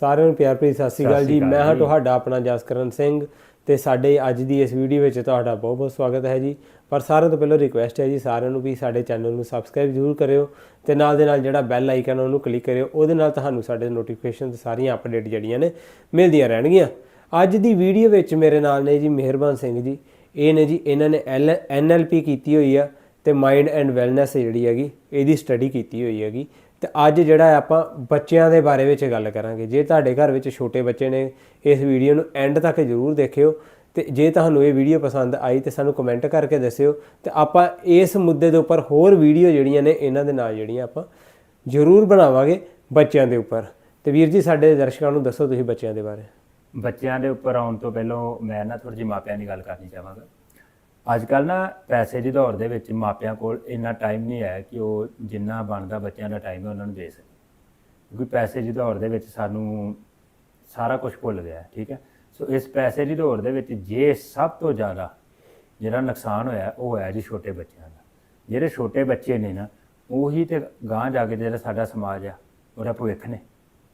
ਸਾਰਿਆਂ ਨੂੰ ਪਿਆਰ ਭਰੀ ਸਤਿ ਸ੍ਰੀ ਅਕਾਲ ਜੀ। ਮੈਂ ਹਾਂ। ਤੁਹਾਡਾ ਆਪਣਾ ਜਸਕਰਨ ਸਿੰਘ ਤੇ ਸਾਡੇ ਅੱਜ ਦੀ ਇਸ ਵੀਡੀਓ ਵਿੱਚ ਤੁਹਾਡਾ ਬਹੁਤ ਬਹੁਤ ਸਵਾਗਤ ਹੈ ਜੀ। ਪਰ ਸਾਰਿਆਂ ਤੋਂ ਪਹਿਲਾਂ ਰਿਕੁਐਸਟ ਹੈ ਜੀ ਸਾਰਿਆਂ ਨੂੰ ਵੀ ਸਾਡੇ ਚੈਨਲ ਨੂੰ ਸਬਸਕ੍ਰਾਈਬ ਜ਼ਰੂਰ ਕਰਿਓ ਤੇ ਨਾਲ ਦੇ ਨਾਲ ਜਿਹੜਾ ਬੈਲ ਆਈਕਨ ਉਹਨੂੰ ਕਲਿੱਕ ਕਰਿਓ। ਉਹਦੇ ਨਾਲ ਤੁਹਾਨੂੰ ਸਾਡੇ ਨੋਟੀਫਿਕੇਸ਼ਨ ਤੇ ਸਾਰੀਆਂ ਅਪਡੇਟ ਜਿਹੜੀਆਂ ਨੇ ਮਿਲਦੀਆਂ ਰਹਿਣਗੀਆਂ। ਅੱਜ ਦੀ ਵੀਡੀਓ ਵਿੱਚ ਮੇਰੇ ਨਾਲ ਨੇ ਜੀ ਮਿਹਰਬਾਨ ਸਿੰਘ ਜੀ। ਇਹ ਨੇ ਜੀ ਇਹਨਾਂ ਨੇ ਐਨਐਲਪੀ ਕੀਤੀ ਹੋਈ ਆ ਤੇ ਮਾਈਂਡ ਐਂਡ ਵੈਲਨੈਸ ਜਿਹੜੀ ਹੈਗੀ ਇਹਦੀ ਸਟੱਡੀ ਕੀਤੀ ਹੋਈ ਹੈਗੀ। ਤੇ ਅੱਜ ਜਿਹੜਾ ਆਪਾਂ ਬੱਚਿਆਂ ਦੇ ਬਾਰੇ ਵਿੱਚ ਗੱਲ ਕਰਾਂਗੇ। ਜੇ ਤੁਹਾਡੇ ਘਰ ਵਿੱਚ ਛੋਟੇ ਬੱਚੇ ਨੇ, ਇਸ ਵੀਡੀਓ ਨੂੰ ਐਂਡ ਤੱਕ ਜ਼ਰੂਰ ਦੇਖਿਓ ਤੇ ਜੇ ਤੁਹਾਨੂੰ ਇਹ ਵੀਡੀਓ ਪਸੰਦ ਆਈ ਤੇ ਸਾਨੂੰ ਕਮੈਂਟ ਕਰਕੇ ਦੱਸਿਓ ਤੇ ਆਪਾਂ ਇਸ ਮੁੱਦੇ ਦੇ ਉੱਪਰ ਹੋਰ ਵੀਡੀਓ ਜਿਹੜੀਆਂ ਨੇ, ਇਹਨਾਂ ਦੇ ਨਾਲ ਜਿਹੜੀਆਂ ਆਪਾਂ ਜ਼ਰੂਰ ਬਣਾਵਾਂਗੇ ਬੱਚਿਆਂ ਦੇ ਉੱਪਰ। ਤੇ ਵੀਰ ਜੀ, ਸਾਡੇ ਦਰਸ਼ਕਾਂ ਨੂੰ ਦੱਸੋ ਤੁਸੀਂ ਬੱਚਿਆਂ ਦੇ ਬਾਰੇ। ਬੱਚਿਆਂ ਦੇ ਉੱਪਰ ਆਉਣ ਤੋਂ ਪਹਿਲਾਂ ਮੈਂ ਨਾ ਥੋੜੀ ਜਿਹੀ ਮਾਪਿਆਂ ਦੀ ਗੱਲ ਕਰਨੀ ਚਾਹਾਂਗਾ। ਅੱਜ ਕੱਲ ਨਾ ਪੈਸੇ ਦੀ ਦੌੜ ਦੇ ਵਿੱਚ ਮਾਪਿਆਂ ਕੋਲ ਇੰਨਾ ਟਾਈਮ ਨਹੀਂ ਹੈ ਕਿ ਉਹ ਜਿੰਨਾ ਬਣਦਾ ਬੱਚਿਆਂ ਦਾ ਟਾਈਮ ਹੈ ਉਹਨਾਂ ਨੂੰ ਦੇ ਸਕੇ ਕਿਉਂਕਿ ਪੈਸੇ ਦੀ ਦੌੜ ਦੇ ਵਿੱਚ ਸਾਨੂੰ ਸਾਰਾ ਕੁਝ ਭੁੱਲ ਗਿਆ ਠੀਕ ਹੈ? ਸੋ ਇਸ ਪੈਸੇ ਦੀ ਦੌੜ ਦੇ ਵਿੱਚ ਜੇ ਸਭ ਤੋਂ ਜ਼ਿਆਦਾ ਜਿਹੜਾ ਨੁਕਸਾਨ ਹੋਇਆ ਉਹ ਹੈ ਜੀ ਛੋਟੇ ਬੱਚਿਆਂ ਦਾ। ਜਿਹੜੇ ਛੋਟੇ ਬੱਚੇ ਨੇ ਨਾ, ਉਹੀ ਤੇ ਗਾਂਹ ਜਾ ਕੇ ਜਿਹੜਾ ਸਾਡਾ ਸਮਾਜ ਆ, ਉਹਦਾ ਭਵਿੱਖ ਨੇ।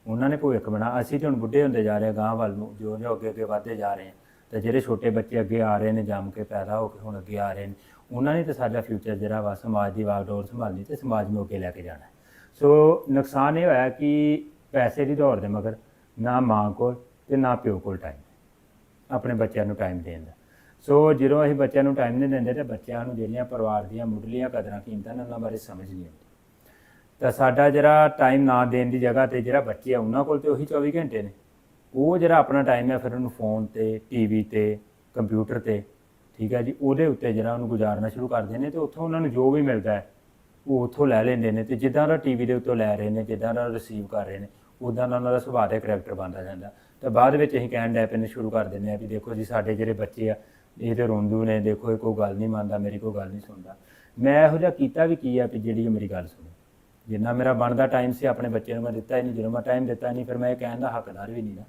ਉਹਨਾਂ ਨੇ ਭਵਿੱਖ ਬਣਾ। ਅਸੀਂ ਤੇ ਹੁਣ ਬੁੱਢੇ ਹੁੰਦੇ ਜਾ ਰਹੇ ਹਾਂ, ਗਾਂਹ ਵੱਲ ਨੂੰ ਜਿਉਂ ਜਿਉਂ ਅੱਗੇ ਅੱਗੇ ਵਧਦੇ ਜਾ ਰਹੇ ਹਾਂ। ਤੇ ਜਿਹੜੇ ਛੋਟੇ ਬੱਚੇ ਅੱਗੇ ਆ ਰਹੇ ਨੇ, ਜੰਮ ਕੇ ਪੈਦਾ ਹੋ ਕੇ ਹੁਣ ਅੱਗੇ ਆ ਰਹੇ ਨੇ, ਉਹਨਾਂ ਨੇ ਤੇ ਸਾਡਾ ਫਿਊਚਰ ਜਿਹੜਾ ਵਾ ਸਮਾਜ ਦੀ ਵਾਗਡੋਰ ਸੰਭਾਲਣੀ ਤੇ ਸਮਾਜ ਨੂੰ ਅੱਗੇ ਲੈ ਕੇ ਜਾਣਾ। ਸੋ ਨੁਕਸਾਨ ਇਹ ਹੋਇਆ ਕਿ ਪੈਸੇ ਦੀ ਦੌੜ ਦੇ ਮਗਰ ਨਾ ਮਾਂ ਕੋਲ ਤੇ ਨਾ ਪਿਓ ਕੋਲ ਟਾਈਮ ਆਪਣੇ ਬੱਚਿਆਂ ਨੂੰ ਟਾਈਮ ਦੇਣ ਦਾ। ਸੋ ਜਦੋਂ ਅਸੀਂ ਬੱਚਿਆਂ ਨੂੰ ਟਾਈਮ ਨਹੀਂ ਦਿੰਦੇ ਤੇ ਬੱਚਿਆਂ ਨੂੰ ਜਿਹੜੀਆਂ ਪਰਿਵਾਰ ਦੀਆਂ ਮੁੱਢਲੀਆਂ ਕਦਰਾਂ ਕੀਮਤਾਂ ਨੇ ਉਹਨਾਂ ਬਾਰੇ ਸਮਝ ਨਹੀਂ ਆਉਂਦੀ। ਤਾਂ ਸਾਡਾ ਜਿਹੜਾ ਟਾਈਮ ਨਾ ਦੇਣ ਦੀ ਜਗ੍ਹਾ ਤੇ ਜਿਹੜਾ ਬੱਚੇ ਆ, ਉਹਨਾਂ ਕੋਲ ਤੇ ਉਹੀ 24 ਘੰਟੇ ਨੇ। ਉਹ ਜਿਹੜਾ ਆਪਣਾ ਟਾਈਮ ਹੈ ਫਿਰ ਉਹਨੂੰ ਫੋਨ ਤੇ ਟੀਵੀ ਤੇ ਕੰਪਿਊਟਰ ਤੇ, ਠੀਕ ਹੈ ਜੀ, ਉਹਦੇ ਉੱਤੇ ਜਿਹੜਾ ਉਹਨੂੰ ਗੁਜ਼ਾਰਨਾ ਸ਼ੁਰੂ ਕਰਦੇ ਨੇ ਤੇ ਉੱਥੋਂ ਉਹਨਾਂ ਨੂੰ ਜੋ ਵੀ ਮਿਲਦਾ ਹੈ, ਉਹ ਉੱਥੋਂ ਲੈ ਲੈਂਦੇ ਨੇ ਤੇ ਜਿੱਦਾਂ ਦਾ ਟੀਵੀ ਦੇ ਉੱਤੋਂ ਲੈ ਰਹੇ ਨੇ, ਜਿੱਦਾਂ ਦਾ ਰਿਸੀਵ ਕਰ ਰਹੇ ਨੇ ਉਦਾਂ ਦਾ ਉਹਨਾਂ ਦਾ ਸੁਭਾਅ ਦਾ ਕਰੈਕਟਰ ਬਣਦਾ ਜਾਂਦਾ। ਤਾਂ ਬਾਅਦ ਵਿੱਚ ਅਸੀਂ ਕਹਿਣ ਡੈ ਪੈਨੇ ਸ਼ੁਰੂ ਕਰ ਦਿੰਦੇ ਆ ਵੀ ਦੇਖੋ ਜੀ ਸਾਡੇ ਜਿਹੜੇ ਬੱਚੇ ਆ, ਇਹ ਤੇ ਰੋਂਦੂ ਨੇ, ਦੇਖੋ ਇਹ ਕੋਈ ਗੱਲ ਨਹੀਂ ਮੰਨਦਾ, ਮੇਰੀ ਕੋਈ ਗੱਲ ਨਹੀਂ ਸੁਣਦਾ। ਮੈਂ ਇਹੋ ਜਿਹਾ ਕੀਤਾ ਵੀ ਕੀ ਆ ਵੀ ਜਿਹੜੀ ਉਹ ਮੇਰੀ ਗੱਲ ਸੁਣੇ। ਜਿੰਨਾ ਮੇਰਾ ਬਣਦਾ ਟਾਈਮ ਸੀ, ਆਪਣੇ ਬੱਚੇ ਨੂੰ ਮੈਂ ਦਿੱਤਾ ਹੀ ਨਹੀਂ, ਜਦੋਂ ਮੈਂ ਟਾਈਮ ਦਿੱਤਾ ਨਹੀਂ, ਫਿਰ ਮੈਂ ਇਹ ਕਹਿਣ ਦਾ ਹੱਕਦਾਰ ਵੀ ਨਹੀਂ ਨਾ।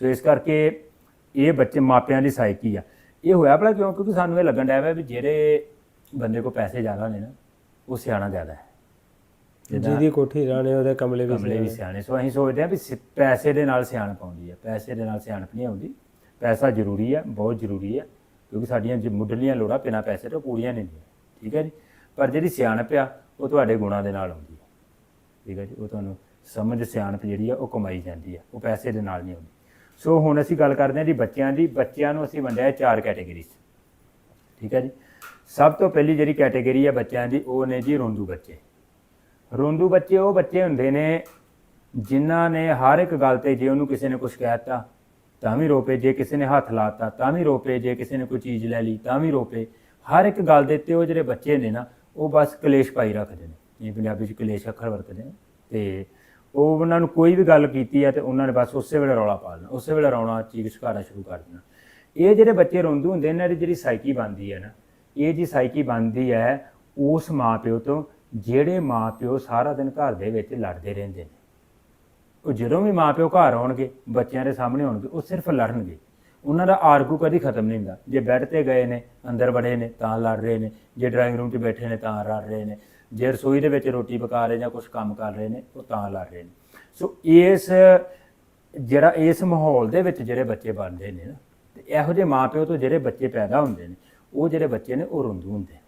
ਸੋ ਇਸ ਕਰਕੇ ਇਹ ਬੱਚੇ ਮਾਪਿਆਂ ਦੀ ਸਾਈਕੀ ਆ। ਇਹ ਹੋਇਆ ਭਲਾ ਕਿਉਂ? ਕਿਉਂਕਿ ਸਾਨੂੰ ਇਹ ਲੱਗਣ ਡਿਆ ਵਾ ਜਿਹੜੇ ਬੰਦੇ ਕੋਲ ਪੈਸੇ ਜ਼ਿਆਦਾ ਨੇ ਨਾ ਉਹ ਸਿਆਣਾ ਜ਼ਿਆਦਾ ਹੈ। ਜਿਹਦੀ ਕੋਠੀ ਰਾਣੇ ਉਹਦੇ ਕਮਲੇ ਵੀ ਕਮਲੇ ਵੀ ਸਿਆਣੇ ਸੋ ਅਸੀਂ ਸੋਚਦੇ ਹਾਂ ਵੀ ਪੈਸੇ ਦੇ ਨਾਲ ਸਿਆਣਪ ਆਉਂਦੀ ਹੈ ਪੈਸੇ ਦੇ ਨਾਲ ਸਿਆਣਪ ਨਹੀਂ ਆਉਂਦੀ। ਪੈਸਾ ਜ਼ਰੂਰੀ ਹੈ ਬਹੁਤ ਜ਼ਰੂਰੀ ਹੈ ਕਿਉਂਕਿ ਸਾਡੀਆਂ ਜੇ ਮੁੱਢਲੀਆਂ ਲੋੜਾਂ ਬਿਨਾਂ ਪੈਸੇ ਤੋਂ ਪੂਰੀਆਂ ਨਹੀਂ ਹੁੰਦੀਆਂ। ਠੀਕ ਹੈ ਜੀ? ਪਰ ਜਿਹੜੀ ਸਿਆਣਪ ਆ ਉਹ ਤੁਹਾਡੇ ਗੁਣਾਂ ਦੇ ਨਾਲ ਆਉਂਦੀ ਹੈ ਠੀਕ ਹੈ ਜੀ? ਉਹ ਤੁਹਾਨੂੰ ਸਮਝ ਸਿਆਣਪ ਜਿਹੜੀ ਆ ਉਹ ਕਮਾਈ ਜਾਂਦੀ ਹੈ ਉਹ ਪੈਸੇ ਦੇ ਨਾਲ ਨਹੀਂ ਆਉਂਦੀ। ਸੋ ਹੁਣ ਅਸੀਂ ਗੱਲ ਕਰਦੇ ਹਾਂ ਜੀ ਬੱਚਿਆਂ ਦੀ। ਬੱਚਿਆਂ ਨੂੰ ਅਸੀਂ ਵੰਡਿਆ ਹੈ ਚਾਰ ਕੈਟੇਗਰੀਜ਼ ਠੀਕ ਹੈ ਜੀ? ਸਭ ਤੋਂ ਪਹਿਲੀ ਜਿਹੜੀ ਕੈਟੇਗਰੀ ਹੈ ਬੱਚਿਆਂ ਦੀ, ਉਹ ਨੇ ਜੀ ਰੋਂਦੂ ਬੱਚੇ। ਰੋਂਦੂ ਬੱਚੇ ਉਹ ਬੱਚੇ ਹੁੰਦੇ ਨੇ ਜਿਨ੍ਹਾਂ ਨੇ ਹਰ ਇੱਕ ਗੱਲ ਤੇ ਜੇ ਉਹਨੂੰ ਕਿਸੇ ਨੇ ਕੁਝ ਕਹਿਤਾ ਤਾਂ ਵੀ ਰੋਪੇ। ਜੇ ਕਿਸੇ ਨੇ ਹੱਥ ਲਾਤਾ ਤਾਂ ਵੀ ਰੋਪੇ। ਜੇ ਕਿਸੇ ਨੇ ਕੋਈ ਚੀਜ਼ ਲੈ ਲਈ, ਤਾਂ ਵੀ ਰੋਪੇ। ਹਰ ਇੱਕ ਗੱਲ ਦੇ ਉੱਤੇ ਉਹ ਜਿਹੜੇ ਬੱਚੇ ਨੇ ਨਾ, ਉਹ ਬਸ ਕਲੇਸ਼ ਪਾਈ ਰੱਖਦੇ ਨੇ। ਇਹ ਪੰਜਾਬੀ ਚ ਕਲੇਸ਼ ਅੱਖਰ ਵਰਤਦੇ ਨੇ। ਤੇ ਉਹ ਉਹਨਾਂ ਨੂੰ ਕੋਈ ਵੀ ਗੱਲ ਕੀਤੀ ਹੈ ਤੇ ਉਹਨਾਂ ਨੇ ਬਸ ਉਸੇ ਵੇਲੇ ਰੌਲਾ ਪਾ ਦੇਣਾ, ਉਸੇ ਵੇਲੇ ਰੌਣਾ ਚੀਕ ਚਿਹਾੜਾ ਸ਼ੁਰੂ ਕਰ ਦੇਣਾ। ਇਹ ਜਿਹੜੇ ਬੱਚੇ ਰੋਂਦੇ ਹੁੰਦੇ, ਇਹਨਾਂ ਦੀ ਜਿਹੜੀ ਸਾਈਕੀ ਬਣਦੀ ਹੈ ਨਾ, ਇਹ ਜੀ ਸਾਈਕੀ ਬਣਦੀ ਹੈ ਉਸ ਮਾਪਿਓ ਤੋਂ, ਜਿਹੜੇ ਮਾਪਿਓ ਸਾਰਾ ਦਿਨ ਘਰ ਦੇ ਵਿੱਚ ਲੜਦੇ ਰਹਿੰਦੇ ਨੇ। ਉਹ ਜਦੋਂ ਵੀ ਮਾਪਿਓ ਘਰ ਆਉਣਗੇ, ਬੱਚਿਆਂ ਦੇ ਸਾਹਮਣੇ ਹੋਣਗੇ ਉਹ ਸਿਰਫ ਲੜਨਗੇ। ਉਹਨਾਂ ਦਾ ਆਰਗੂ ਕਦੀ ਖਤਮ ਨਹੀਂ ਹੁੰਦਾ। ਜੇ ਬੈੱਡ ਤੇ ਗਏ ਨੇ, ਅੰਦਰ ਬੜੇ ਨੇ, ਤਾਂ ਲੜ ਰਹੇ ਨੇ। ਜੇ ਡਰਾਇੰਗ ਰੂਮ 'ਚ ਬੈਠੇ ਨੇ, ਤਾਂ ਲੜ ਰਹੇ ਨੇ। ਜੇ ਰਸੋਈ ਦੇ ਵਿੱਚ ਰੋਟੀ ਪਕਾ ਰਹੇ ਜਾਂ ਕੁਝ ਕੰਮ ਕਰ ਰਹੇ ਨੇ, ਉਹ ਤਾਂ ਲੜ ਰਹੇ ਨੇ। ਸੋ ਇਸ, ਜਿਹੜਾ ਇਸ ਮਾਹੌਲ ਦੇ ਵਿੱਚ ਜਿਹੜੇ ਬੱਚੇ ਬਣਦੇ ਨੇ ਨਾ, ਤੇ ਇਹੋ ਜਿਹੇ ਮਾਪਿਓ ਤੋਂ ਜਿਹੜੇ ਬੱਚੇ ਪੈਦਾ ਹੁੰਦੇ ਨੇ, ਉਹ ਜਿਹੜੇ ਬੱਚੇ ਨੇ, ਉਹ ਰੋਂਦੂ ਹੁੰਦੇ ਨੇ।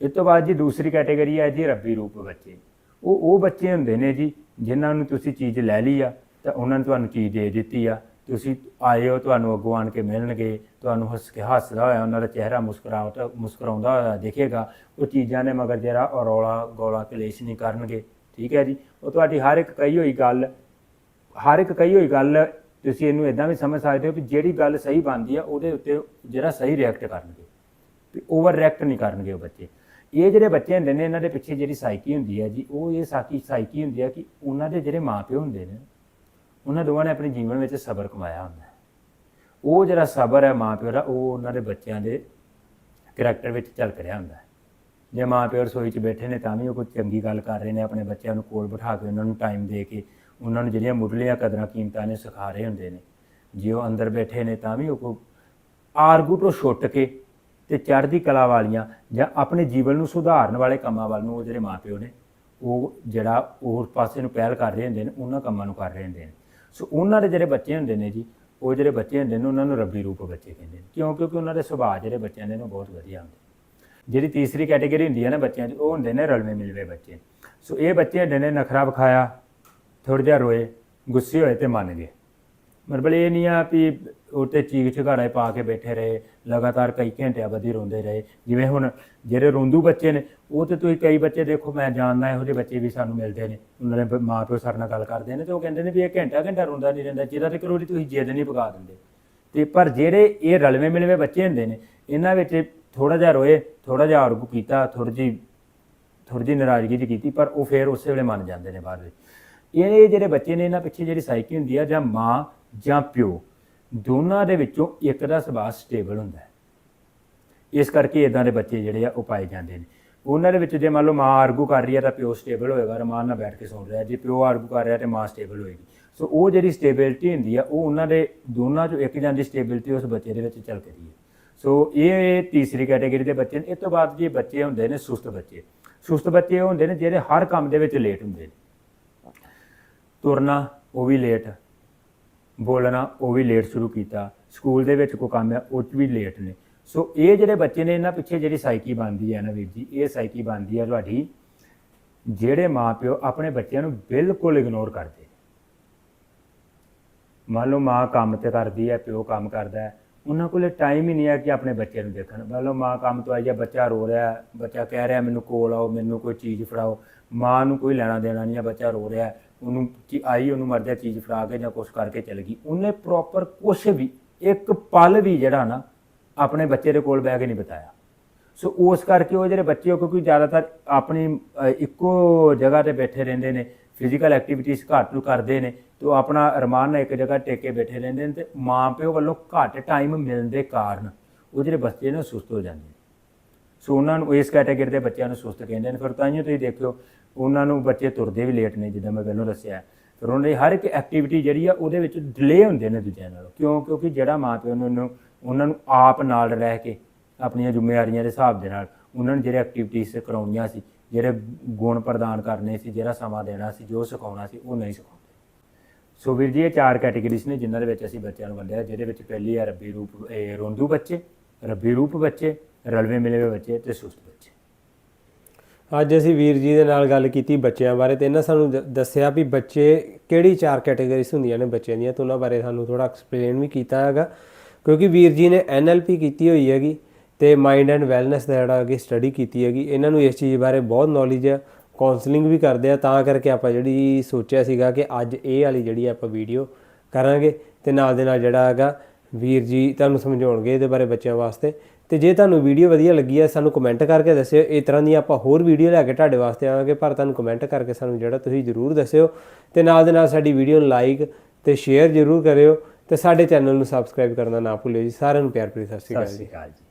ਇਸ ਤੋਂ ਬਾਅਦ ਜੀ ਦੂਸਰੀ ਕੈਟਾਗਰੀ ਹੈ ਜੀ ਰੱਬੀ ਰੂਪ ਬੱਚੇ। ਉਹ ਉਹ ਬੱਚੇ ਹੁੰਦੇ ਨੇ ਜੀ, ਜਿਨ੍ਹਾਂ ਨੂੰ ਤੁਸੀਂ ਚੀਜ਼ ਲੈ ਲਈ ਆ, ਤਾਂ ਉਹਨਾਂ ਨੇ ਤੁਹਾਨੂੰ ਚੀਜ਼ ਦੇ ਦਿੱਤੀ ਆ ਤੁਸੀਂ ਆਏ ਹੋ ਤੁਹਾਨੂੰ ਅੱਗੋਂ ਆਣ ਕੇ ਮਿਲਣਗੇ, ਤੁਹਾਨੂੰ ਹੱਸ ਕੇ ਹੱਸਦਾ ਹੋਇਆ, ਉਹਨਾਂ ਦਾ ਚਿਹਰਾ ਮੁਸਕਰਾਉਂਦਾ ਮੁਸਕਰਾਉਂਦਾ ਹੋਇਆ ਦੇਖੇਗਾ। ਉਹ ਚੀਜ਼ਾਂ ਨੇ ਮਗਰ ਜਿਹੜਾ ਉਹ ਰੌਲਾ, ਗੋਲਾ, ਕਲੇਸ਼ ਨਹੀਂ ਕਰਨਗੇ। ਠੀਕ ਹੈ ਜੀ? ਉਹ ਤੁਹਾਡੀ ਹਰ ਇੱਕ ਕਹੀ ਹੋਈ ਗੱਲ, ਹਰ ਇੱਕ ਕਹੀ ਹੋਈ ਗੱਲ, ਤੁਸੀਂ ਇਹਨੂੰ ਇਦਾਂ ਵੀ ਸਮਝ ਸਕਦੇ ਹੋ ਕਿ ਜਿਹੜੀ ਗੱਲ ਸਹੀ ਬਣਦੀ ਆ, ਉਹਦੇ ਉੱਤੇ ਜਿਹੜਾ ਸਹੀ ਰਿਐਕਟ ਕਰਨਗੇ। ਵੀ ਓਵਰ ਰਿਐਕਟ ਨਹੀਂ ਕਰਨਗੇ ਉਹ ਬੱਚੇ। ਇਹ ਜਿਹੜੇ ਬੱਚੇ ਹੁੰਦੇ ਨੇ, ਇਹਨਾਂ ਦੇ ਪਿੱਛੇ ਜਿਹੜੀ ਸਾਈਕੀ ਹੁੰਦੀ ਹੈ ਜੀ, ਉਹ ਇਹ ਸਾਕੀ ਸਾਈਕੀ ਹੁੰਦੀ ਹੈ ਕਿ ਉਹਨਾਂ ਦੇ ਜਿਹੜੇ ਮਾਪਿਓ ਹੁੰਦੇ ਨੇ ਉਹਨਾਂ ਦੋਵਾਂ ਨੇ ਆਪਣੇ ਜੀਵਨ ਵਿੱਚ ਸਬਰ ਕਮਾਇਆ ਹੁੰਦਾ ਹੈ। ਉਹ ਜਿਹੜਾ ਸਬਰ ਹੈ ਮਾਪਿਓ ਦਾ, ਉਹ ਉਹਨਾਂ ਦੇ ਬੱਚਿਆਂ ਦੇ ਕਰੈਕਟਰ ਵਿੱਚ ਝਲਕ ਰਿਹਾ ਹੁੰਦਾ ਹੈ। ਜੇ ਮਾਪਿਓ ਰਸੋਈ 'ਚ ਬੈਠੇ ਨੇ ਤਾਂ ਵੀ ਉਹ ਕੋਈ ਚੰਗੀ ਗੱਲ ਕਰ ਰਹੇ ਨੇ, ਆਪਣੇ ਬੱਚਿਆਂ ਨੂੰ ਕੋਲ ਬਿਠਾ ਕੇ ਉਹਨਾਂ ਨੂੰ ਟਾਈਮ ਦੇ ਕੇ ਉਹਨਾਂ ਨੂੰ ਜਿਹੜੀਆਂ ਮੁੱਢਲੀਆਂ ਕਦਰਾਂ ਕੀਮਤਾਂ ਨੇ ਸਿਖਾ ਰਹੇ ਹੁੰਦੇ ਨੇ। ਜੇ ਉਹ ਅੰਦਰ ਬੈਠੇ ਨੇ ਤਾਂ ਵੀ ਉਹ ਕੋਈ ਆਰਗੂ ਤੋਂ ਛੁੱਟ ਕੇ ਤੇ ਚੜ੍ਹਦੀ ਕਲਾ ਵਾਲੀਆਂ ਜਾਂ ਆਪਣੇ ਜੀਵਨ ਨੂੰ ਸੁਧਾਰਨ ਵਾਲੇ ਕੰਮਾਂ ਵੱਲ ਨੂੰ ਉਹ ਜਿਹੜੇ ਮਾਪਿਓ ਨੇ, ਉਹ ਜਿਹੜਾ ਉਸ ਪਾਸੇ ਨੂੰ ਪਹਿਲ ਕਰ ਰਹੇ ਹੁੰਦੇ ਨੇ, ਉਹਨਾਂ ਕੰਮਾਂ ਨੂੰ ਕਰ ਰਹੇ ਹੁੰਦੇ ਨੇ। ਸੋ ਉਹਨਾਂ ਦੇ ਜਿਹੜੇ ਬੱਚੇ ਹੁੰਦੇ ਨੇ ਜੀ, ਉਹ ਜਿਹੜੇ ਬੱਚੇ ਹੁੰਦੇ ਨੇ, ਉਹਨਾਂ ਨੂੰ ਰੱਬੀ ਰੂਪ ਬੱਚੇ ਕਹਿੰਦੇ ਨੇ। ਕਿਉਂ? ਕਿਉਂਕਿ ਉਹਨਾਂ ਦੇ ਸੁਭਾਅ ਜਿਹੜੇ ਬੱਚਿਆਂ ਦੇ ਨੇ, ਉਹ ਬਹੁਤ ਵਧੀਆ ਹੁੰਦੇ ਜਿਹੜੀ ਤੀਸਰੀ ਕੈਟਾਗਰੀ ਹੁੰਦੀ ਹੈ ਨਾ ਬੱਚਿਆਂ ਦੀ, ਉਹ ਹੁੰਦੇ ਨੇ ਰਲਵੇਂ ਮਿਲਵੇਂ ਬੱਚੇ। ਸੋ ਇਹ ਬੱਚੇ ਹੁੰਦੇ ਨੇ ਨਖਰਾ ਵਿਖਾਇਆ, ਥੋੜ੍ਹਾ ਜਿਹਾ ਰੋਏ, ਗੁੱਸੇ ਹੋਏ ਤੇ ਮੰਨ ਗਏ। ਮਤਲਬ ਇਹ ਨਹੀਂ ਆ ਵੀ ਉੱਤੇ ਚੀਕ ਚਿਹਾੜੇ ਪਾ ਕੇ ਬੈਠੇ ਰਹੇ, ਲਗਾਤਾਰ ਕਈ ਘੰਟਿਆਂ ਬੱਧੀ ਰੋਂਦੇ ਰਹੇ। ਜਿਵੇਂ ਹੁਣ ਜਿਹੜੇ ਰੋਂਦੂ ਬੱਚੇ ਨੇ, ਉਹ ਤੇ ਤੁਸੀਂ ਕਈ ਬੱਚੇ ਦੇਖੋ, ਮੈਂ ਜਾਣਦਾ ਇਹੋ ਜਿਹੇ ਬੱਚੇ ਵੀ ਸਾਨੂੰ ਮਿਲਦੇ ਨੇ। ਉਹਨਾਂ ਦੇ ਮਾਂ ਪਿਓ ਸਰ ਨਾਲ ਗੱਲ ਕਰਦੇ ਨੇ ਤੇ ਉਹ ਕਹਿੰਦੇ ਨੇ ਵੀ ਇਹ ਘੰਟਾ ਘੰਟਾ ਰੋਂਦਾ ਨਹੀਂ ਰਹਿੰਦਾ, ਜਿਹਦਾ ਤੇ ਕਰੋੜੀ ਤੁਸੀਂ ਜਿੱਦ ਨਹੀਂ ਪਕਾ ਦਿੰਦੇ। ਤੇ ਪਰ ਜਿਹੜੇ ਇਹ ਰਲਵੇਂ ਮਿਲਵੇਂ ਬੱਚੇ ਹੁੰਦੇ ਨੇ, ਇਹਨਾਂ ਵਿੱਚ ਥੋੜਾ ਜਿਹਾ ਰੋਏ ਥੋੜਾ ਜਿਹਾ ਆਰਗੂ ਕੀਤਾ ਥੋੜੀ ਜਿਹੀ ਥੋੜੀ ਜਿਹੀ ਨਾਰਾਜ਼ਗੀ ਜੀ ਕੀਤੀ, ਪਰ ਉਹ ਫੇਰ ਉਸੇ ਵੇਲੇ ਮੰਨ ਜਾਂਦੇ ਨੇ ਬਾਅਦ ਵਿੱਚ ਇਹ ਜਿਹੜੇ ਬੱਚੇ ਨੇ, ਇਹਨਾਂ ਪਿੱਛੇ ਜਿਹੜੀ ਸਾਈਕੀ ਹੁੰਦੀ ਆ ਜਾਂ ਮਾਂ ਜਾਂ ਪਿਓ, ਦੋਨਾਂ ਦੇ ਵਿੱਚੋਂ ਇੱਕ ਦਾ ਸੁਭਾਅ ਸਟੇਬਲ ਹੁੰਦਾ ਹੈ। ਇਸ ਕਰਕੇ ਇਦਾਂ ਦੇ ਬੱਚੇ ਜਿਹੜੇ ਆ ਉਹ ਪਾਏ ਜਾਂਦੇ ਨੇ। ਉਹਨਾਂ ਦੇ ਵਿੱਚ ਜੇ ਮੰਨ ਲਓ ਮਾਂ ਆਰਗੂ ਕਰ ਰਹੀ ਹੈ ਤਾਂ ਪਿਓ ਸਟੇਬਲ ਹੋਏਗਾ, ਰਮਾਨ ਨਾਲ ਬੈਠ ਕੇ ਸੁਣ ਰਿਹਾ। ਜੇ ਪਿਓ ਆਰਗੂ ਕਰ ਰਿਹਾ ਤੇ ਮਾਂ ਸਟੇਬਲ ਹੋਏਗੀ। ਸੋ ਉਹ ਜਿਹੜੀ ਸਟੇਬਿਲਿਟੀ ਹੁੰਦੀ ਆ, ਉਹ ਉਹਨਾਂ ਦੇ ਦੋਨਾਂ ਚੋਂ ਇੱਕ ਜਾਂ ਦੀ ਸਟੇਬਿਲਿਟੀ ਉਸ ਬੱਚੇ ਦੇ ਵਿੱਚ ਝਲਕਦੀ ਹੈ। ਸੋ ਇਹ ਤੀਸਰੀ ਕੈਟਾਗਰੀ ਦੇ ਬੱਚੇ ਨੇ। ਇਸ ਤੋਂ ਬਾਅਦ ਜੇ ਬੱਚੇ ਹੁੰਦੇ ਨੇ ਸੁਸਤ ਬੱਚੇ। ਸੁਸਤ ਬੱਚੇ ਹੁੰਦੇ ਨੇ ਜਿਹੜੇ ਹਰ ਕੰਮ ਦੇ ਵਿੱਚ ਲੇਟ ਹੁੰਦੇ ਨੇ। ਤੁਰਨਾ, ਉਹ ਵੀ ਲੇਟ ਬੋਲਣਾ ਉਹ ਵੀ ਲੇਟ ਸ਼ੁਰੂ ਕੀਤਾ। ਸਕੂਲ ਦੇ ਵਿੱਚ ਕੋਈ ਕੰਮ ਹੈ, ਉਹ 'ਚ ਵੀ ਲੇਟ ਨੇ। ਸੋ ਇਹ ਜਿਹੜੇ ਬੱਚੇ ਨੇ, ਇਹਨਾਂ ਪਿੱਛੇ ਜਿਹੜੀ ਸਾਈਕੀ ਬਣਦੀ ਹੈ ਨਾ ਵੀਰ ਜੀ, ਇਹ ਸਾਈਕੀ ਬਣਦੀ ਹੈ ਤੁਹਾਡੀ, ਜਿਹੜੇ ਮਾਪਿਓ ਆਪਣੇ ਬੱਚਿਆਂ ਨੂੰ ਬਿਲਕੁਲ ਇਗਨੋਰ ਕਰਦੇ। ਮੰਨ ਲਓ ਮਾਂ ਕੰਮ ਤੇ ਕਰਦੀ ਹੈ, ਪਿਓ ਕੰਮ ਕਰਦਾ ਹੈ, ਉਹਨਾਂ ਕੋਲੇ ਟਾਈਮ ਹੀ ਨਹੀਂ ਹੈ ਕਿ ਆਪਣੇ ਬੱਚੇ ਨੂੰ ਦੇਖਣ। ਮੰਨ ਲਓ ਮਾਂ ਕੰਮ ਤੋਂ ਆਈ ਹੈ ਬੱਚਾ ਰੋ ਰਿਹਾ ਬੱਚਾ ਕਹਿ ਰਿਹਾ ਮੈਨੂੰ ਕੋਲ ਆਓ, ਮੈਨੂੰ ਕੋਈ ਚੀਜ਼ ਫੜਾਓ। ਮਾਂ ਨੂੰ ਕੋਈ ਲੈਣਾ ਦੇਣਾ ਨਹੀਂ ਹੈ, ਬੱਚਾ ਰੋ ਰਿਹਾ ਉਹਨੂੰ ਕਿ ਆਈ ਉਹਨੂੰ ਮਰਜ਼ਾ ਚੀਜ਼ ਫੜਾ ਕੇ ਜਾਂ ਕੁਛ ਕਰਕੇ ਚਲ ਗਈ। ਉਹਨੇ ਪ੍ਰੋਪਰ ਕੁਛ ਵੀ, ਇੱਕ ਪਲ ਵੀ ਜਿਹੜਾ ਨਾ ਆਪਣੇ ਬੱਚੇ ਦੇ ਕੋਲ ਬਹਿ ਕੇ ਨਹੀਂ ਬਤਾਇਆ। ਸੋ ਉਸ ਕਰਕੇ ਉਹ ਜਿਹੜੇ ਬੱਚੇ ਉਹ ਕਿਉਂਕਿ ਜ਼ਿਆਦਾਤਰ ਆਪਣੀ ਇੱਕੋ ਜਗ੍ਹਾ ਤੇ ਬੈਠੇ ਰਹਿੰਦੇ ਨੇ ਫਿਜ਼ੀਕਲ ਐਕਟੀਵਿਟੀਜ਼ ਘੱਟ ਨੂੰ ਕਰਦੇ ਨੇ, ਤੇ ਉਹ ਆਪਣਾ ਰਮਾਨ ਨਾਲ ਇੱਕ ਜਗ੍ਹਾ ਟੇਕ ਕੇ ਬੈਠੇ ਰਹਿੰਦੇ ਨੇ ਤੇ ਮਾਂ ਪਿਓ ਵੱਲੋਂ ਘੱਟ ਟਾਈਮ ਮਿਲਣ ਦੇ ਕਾਰਨ ਉਹ ਜਿਹੜੇ ਬੱਚੇ ਨੇ ਉਹ ਸੁਸਤ ਹੋ ਜਾਂਦੇ ਨੇ। ਸੋ ਉਹਨਾਂ ਨੂੰ ਇਸ ਕੈਟਾਗਰੀ ਦੇ ਬੱਚਿਆਂ ਨੂੰ ਸੁਸਤ ਕਹਿੰਦੇ ਨੇ। ਫਿਰ ਤਾਂ ਹੀ ਤੁਸੀਂ ਦੇਖਿਓ, ਉਹਨਾਂ ਨੂੰ ਬੱਚੇ ਤੁਰਦੇ ਵੀ ਲੇਟ ਨੇ, ਜਿੱਦਾਂ ਮੈਂ ਪਹਿਲਾਂ ਦੱਸਿਆ। ਫਿਰ ਉਹਨਾਂ ਦੀ ਹਰ ਇੱਕ ਐਕਟੀਵਿਟੀ ਜਿਹੜੀ ਆ, ਉਹਦੇ ਵਿੱਚ ਡਿਲੇ ਹੁੰਦੇ ਨੇ ਦੂਜਿਆਂ ਨਾਲੋਂ। ਕਿਉਂ? ਕਿਉਂਕਿ ਜਿਹੜਾ ਮਾਂ ਪਿਓ ਨੇ ਉਹਨੂੰ, ਉਹਨਾਂ ਨੂੰ ਆਪ ਨਾਲ ਰਹਿ ਕੇ ਆਪਣੀਆਂ ਜ਼ਿੰਮੇਵਾਰੀਆਂ ਦੇ ਹਿਸਾਬ ਦੇ ਨਾਲ ਉਹਨਾਂ ਨੂੰ ਜਿਹੜੇ ਐਕਟੀਵਿਟੀਜ਼ ਕਰਾਉਣੀਆਂ ਸੀ, ਜਿਹੜੇ ਗੁਣ ਪ੍ਰਦਾਨ ਕਰਨੇ ਸੀ, ਜਿਹੜਾ ਸਮਾਂ ਦੇਣਾ ਸੀ, ਜੋ ਸਿਖਾਉਣਾ ਸੀ, ਉਹ ਨਹੀਂ ਸਿਖਾਉਂਦੇ। ਸੋ ਵੀਰ ਜੀ, ਇਹ ਚਾਰ ਕੈਟੇਗਰੀਜ਼ ਨੇ ਜਿਨ੍ਹਾਂ ਦੇ ਵਿੱਚ ਅਸੀਂ ਬੱਚਿਆਂ ਨੂੰ ਵੰਡਿਆ, ਜਿਹਦੇ ਵਿੱਚ ਪਹਿਲੀ ਆ ਰੱਬੀ ਰੂਪ ਰੋਂਦੂ ਬੱਚੇ, ਰੱਬੀ ਰੂਪ ਬੱਚੇ ਰਲਵੇਂ ਮਿਲੇ ਹੋਏ ਬੱਚੇ ਤੇ ਸੁਸਤ ਬੱਚੇ। ਅੱਜ ਅਸੀਂ ਵੀਰ ਜੀ ਦੇ ਨਾਲ ਗੱਲ ਕੀਤੀ ਬੱਚਿਆਂ ਬਾਰੇ ਤੇ ਇਹਨਾਂ ਸਾਨੂੰ ਦ- ਦੱਸਿਆ ਵੀ ਬੱਚੇ ਕਿਹੜੀ ਚਾਰ ਕੈਟਾਗਰੀਜ਼ ਹੁੰਦੀਆਂ ਨੇ ਬੱਚਿਆਂ ਦੀਆਂ, ਤੇ ਉਹਨਾਂ ਬਾਰੇ ਸਾਨੂੰ ਥੋੜਾ ਐਕਸਪਲੇਨ ਵੀ ਕੀਤਾ ਹੈਗਾ। ਕਿਉਂਕਿ ਵੀਰ ਜੀ ਨੇ ਐਨਐਲਪੀ ਕੀਤੀ ਹੋਈ ਹੈਗੀ ਤੇ ਮਾਈਂਡ ਐਂਡ ਵੈਲਨੈਸ ਦਾ ਜਿਹੜਾ ਅੱਗੇ ਸਟੱਡੀ ਕੀਤੀ ਹੈਗੀ, ਇਹਨਾਂ ਨੂੰ ਇਸ ਚੀਜ਼ ਬਾਰੇ ਬਹੁਤ ਨੌਲੇਜ ਹੈ ਕਾਉਂਸਲਿੰਗ ਵੀ ਕਰਦੇ ਆ, ਤਾਂ ਕਰਕੇ ਆਪਾਂ ਜਿਹੜੀ ਸੋਚਿਆ ਸੀਗਾ ਕਿ ਅੱਜ ਇਹ ਵਾਲੀ ਜਿਹੜੀ ਆਪਾਂ ਵੀਡੀਓ ਕਰਾਂਗੇ ਤੇ ਨਾਲ ਦੇ ਨਾਲ ਜਿਹੜਾ ਹੈਗਾ ਵੀਰ ਜੀ ਤੁਹਾਨੂੰ ਸਮਝਾਉਣਗੇ ਇਹਦੇ ਬਾਰੇ ਬੱਚਿਆਂ ਵਾਸਤੇ। ਤੇ ਜੇ ਤੁਹਾਨੂੰ ਵੀਡੀਓ ਵਧੀਆ ਲੱਗੀ ਹੈ ਸਾਨੂੰ ਕਮੈਂਟ ਕਰਕੇ ਦੱਸਿਓ। ਇਸ ਤਰ੍ਹਾਂ ਦੀ ਆਪਾਂ ਹੋਰ ਵੀਡੀਓ ਲੈ ਕੇ ਤੁਹਾਡੇ ਵਾਸਤੇ ਆਵਾਂਗੇ, ਪਰ ਤੁਹਾਨੂੰ ਕਮੈਂਟ ਕਰਕੇ ਸਾਨੂੰ ਜਿਹੜਾ ਤੁਸੀਂ ਜਰੂਰ ਦੱਸਿਓ। ਤੇ ਨਾਲ ਦੇ ਨਾਲ ਸਾਡੀ ਵੀਡੀਓ ਨੂੰ ਲਾਈਕ ਤੇ ਸ਼ੇਅਰ ਜਰੂਰ ਕਰਿਓ ਤੇ ਸਾਡੇ ਚੈਨਲ ਨੂੰ ਸਬਸਕ੍ਰਾਈਬ ਕਰਨਾ ਨਾ ਭੁੱਲਿਓ ਜੀ। ਸਾਰਿਆਂ ਨੂੰ ਪਿਆਰ ਭਰੀ ਸਤਿ ਸ਼੍ਰੀ ਅਕਾਲ ਸ਼੍ਰੀ ਅਕਾਲ ਜੀ।